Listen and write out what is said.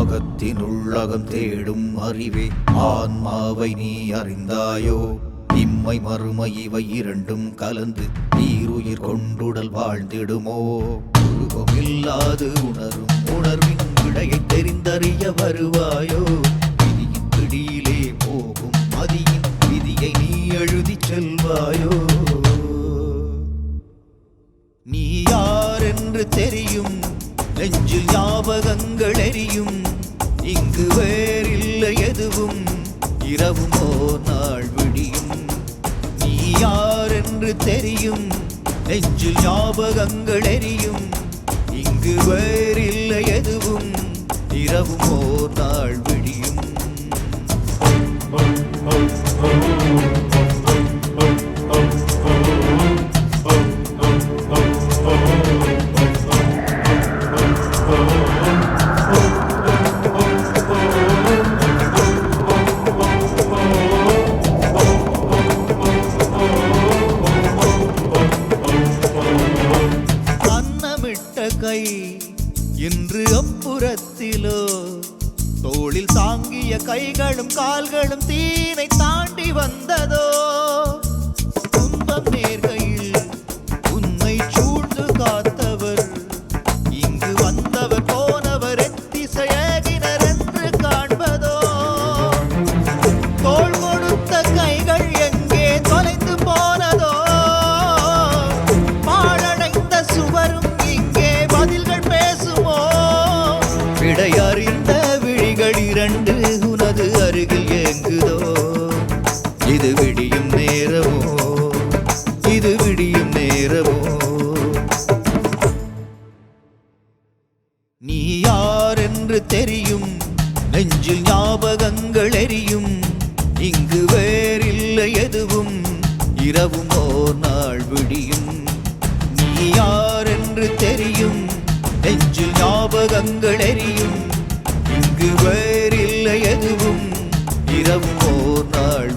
அகத்தினுள்ளகம் தேடும் அறிவே ஆன்மாவை நீ அறிந்தாயோ? இம்மை மறுமை இவை இரண்டும் கலந்து நீருயிர் கொண்டுடல் வாழ்ந்திடுமோ? உருவமில்லாது உணரும் உணர்வின் விடையை தெரிந்தறிய வருவாயோ? விதியின் பிடியிலே போகும் மதியின் விதியை நீ எழுதி செல்வாயோ? நீ யார் என்று தெரியும் நெஞ்சில் ஞாபகங்கள் எரியும் இங்கு வேறில்லை எதுவும். இரவும் ஓர் நாள் விடியும். நீ யார் என்று தெரியும். நெஞ்சில் ஞாபகங்கள் எரியும் இங்கு வேறில்லை எதுவும். இரவும் ஓர் நாள் விடியும். Oh, oh. கை இன்று அப்புறத்திலோ. தோளில் தாங்கிய கைகளும் கால்களும் தீனை தாண்டி வந்ததோ. விடையறிந்த விழிகள் இரண்டு உனது அருகில் ஏங்குதோ? இது விடியும் நேரமோ? இது விடியும் நேரமோ? நீ யார் என்று தெரியும்? நெஞ்சில் ஞாபகங்கள் எரியும். இங்கு வேறில்லை எதுவும். இரவும் ஓர் நாள் விடியும். நீ யார் என்று தெரியும்? நெஞ்சில் ஞாபகங்கள் எரியும். இங்கு வேறில்லை எதுவும். இரவு ஓர் நாள்